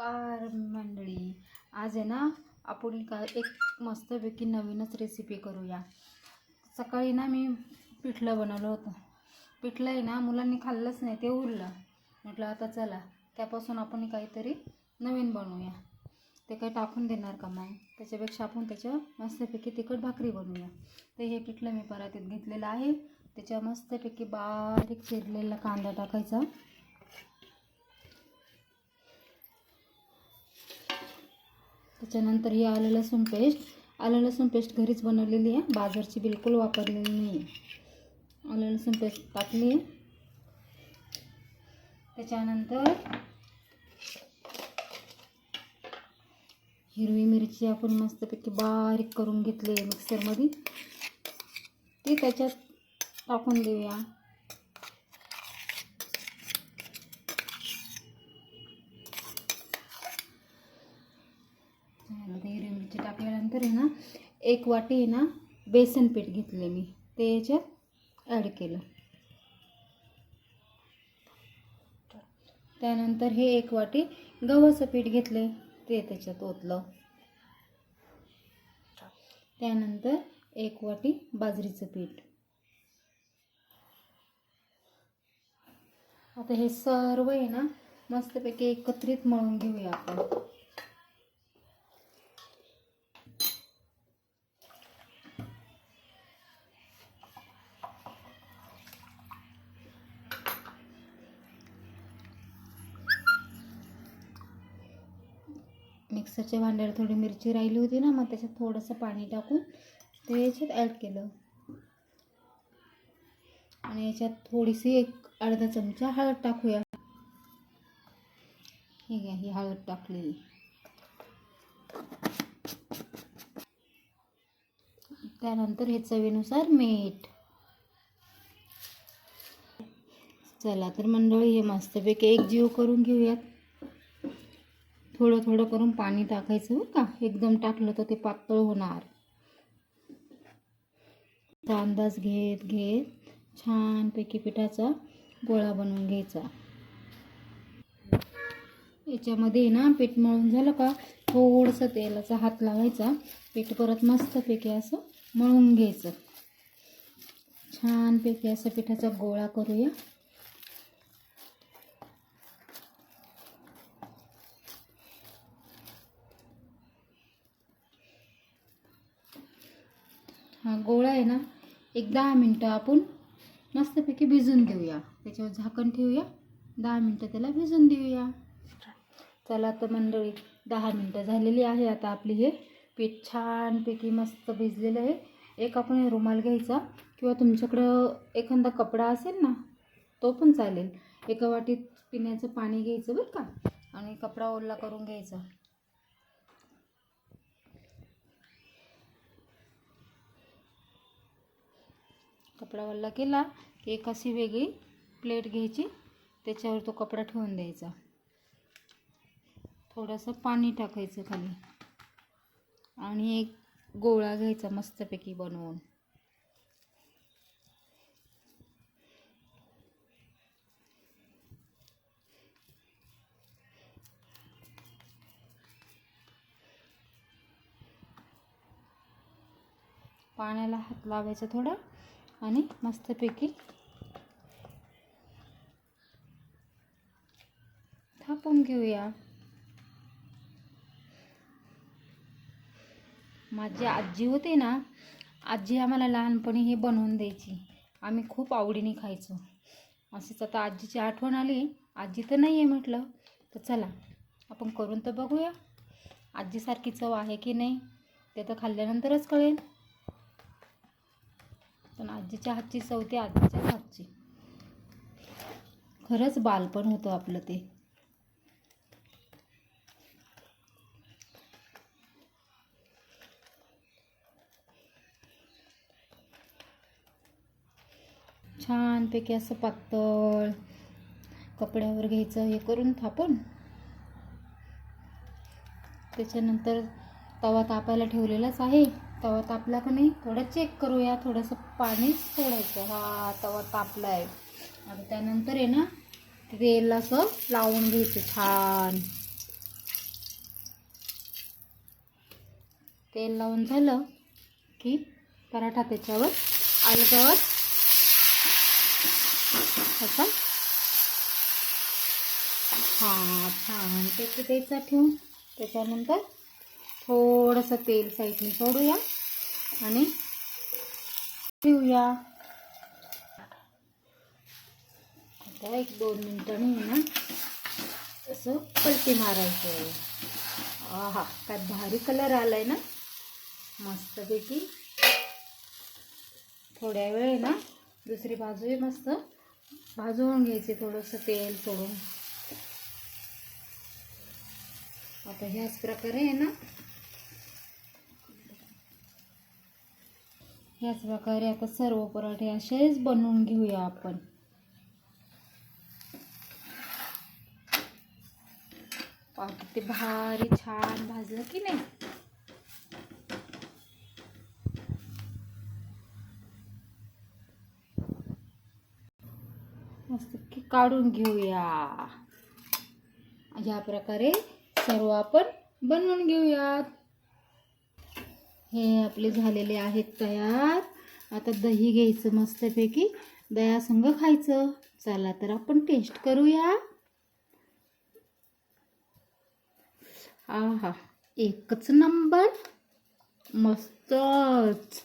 नमस्कार मंडळी. आज आहे ना आपण का एक मस्तपैकी नवीनच रेसिपी करूया. सकाळी ना मी पिठलं बनवलं होतं. पिठलं आहे ना मुलांनी खाल्लंच नाही ते उरलं. म्हटलं आता चला त्यापासून आपण काहीतरी नवीन बनवूया. ते काही टाकून देणार का माय त्याच्यापेक्षा आपण त्याच्या मस्तपैकी तिखट भाकरी बनवूया. तर हे पिठलं मी परातीत घेतलेलं आहे. त्याच्या मस्तपैकी बारीक चिरलेला कांदा टाकायचा. त्याच्यानंतर ही आलं लसूण पेस्ट. आलं लसूण पेस्ट घरीच बनवलेली आहे. बाजारची बिलकुल वापरलेली नाही आहे. आलं लसूण पेस्ट टाकली आहे. त्याच्यानंतर हिरवी मिरची आपण मस्तपैकी बारीक करून घेतली आहे मिक्सरमध्ये. ती त्याच्यात टाकून देऊया. झालं हिरवी मिरची टाकल्यानंतर आहे ना एक वाटी आहे ना बेसन पीठ घेतले मी. ते याच्यात ॲड केलं. त्यानंतर हे एक वाटी गव्हाचं पीठ घेतले ते त्याच्यात ओतलं. त्यानंतर एक वाटी बाजरीचं पीठ. आता हे सर्व आहे ना मस्तपैकी एकत्रित मळून घेऊया आपण. मिक्सरच्या भांड्यावर थोडी मिरची राहिली होती ना मग त्याच्यात थोडंसं पाणी टाकून ते याच्यात ॲड केलं. आणि याच्यात थोडीशी एक अर्धा चमचा हळद टाकूया. ठीक घ्या ही हळद टाकलेली. त्यानंतर हे चवीनुसार मीठ. चला तर मंडळी हे मस्तपैकी एक जीव करून घेऊयात. थोडं थोडं करून पाणी टाकायचं बरं का. एकदम टाकलं तर ते पातळ होणार. अंदाज घेत घेत छानपैकी पिठाचा गोळा बनवून घ्यायचा. याच्यामध्ये ना पीठ मळून झालं का थोडंसं तेलाचा हात लावायचा. पीठ परत मस्तपैकी असं मळून घ्यायचं. छानपैकी असं पिठाचा गोळा करूया. हा गोळा आहे ना? एक दहा मिनटं आपण मस्तपैकी भिजून देऊया त्याच्यावर झाकण ठेवूया. दहा मिनटं त्याला भिजून देऊया. चला तर मंडळी दहा मिनटं झालेली आहे आता आपली हे. पीठ छानपैकी मस्त भिजलेलं आहे. एक आपण रुमाल घ्यायचा किंवा तुमच्याकडं एखादा कपडा असेल ना तो पण चालेल. एका वाटीत पिण्याचं पाणी घ्यायचं बरं का? आणि कपडा ओला करून घ्यायचा. कपडा वल्ला केला की एक अशी वेगळी प्लेट घ्यायची. त्याच्यावर तो कपडा ठेवून द्यायचा. थोडंसं पाणी टाकायचं खाली. आणि एक गोळा घ्यायचा मस्तपैकी बनवून. पाण्याला हात लावायचा थोडा. आणि मस्तपैकी थापून घेऊया. माझी आजी होती ना आजी आम्हाला लहानपणी हे बनवून द्यायची. आम्ही खूप आवडीने खायचो. अशीच आता आजीची आठवण आली. आजी तर नाही आहे म्हटलं तर चला आपण करून तर बघूया. आजीसारखी चव आहे की नाही ते तर खाल्ल्यानंतरच कळेल. पण आजीच्या हातची चव ती आजीच्याच हातची. खरंच बालपण होतं आपलं ते. छानपैकी असं पातळ कपड्यावर घ्यायचं हे करून थापून. त्याच्यानंतर तवा तापायला ठेवलेलाच आहे. तवा तापला का नाही थोडं चेक करूया थोडंसं पाणीच सोडायचं. हा तवा तापला आहे आणि त्यानंतर आहे ना तेल असं लावून घ्यायचं छान. तेल लावून झालं की पराठा त्याच्यावर अलगद असा. हा छान. ते द्यायचा ठेवून त्याच्यानंतर थोडंसं तेल साईडने सोडूया आणि ठेवूया आता एक दोन मिनटांनी आहे ना असं पलटी मारायचं आहा काय भारी कलर आलाय ना. मस्तपैकी. थोड्या वेळ आहे ना दुसरी बाजूही मस्त भाजवून घ्यायचे थोडंसं तेल सोडून. आता ह्याच प्रकारे आहे ना ह्याच प्रकारे आता सर्व पराठे असेच बनवून घेऊया आपण. ते भारी छान भाजलं की नाही? मस्त की काढून घेऊया. या प्रकारे सर्व आपण बनवून घेऊयात. हे आपले झालेले आहेत तयार. आता दही घ्यायचं मस्तपैकी. दह्यासंग खायचं. चला तर आपण टेस्ट करूया. हा एकच नंबर मस्तच.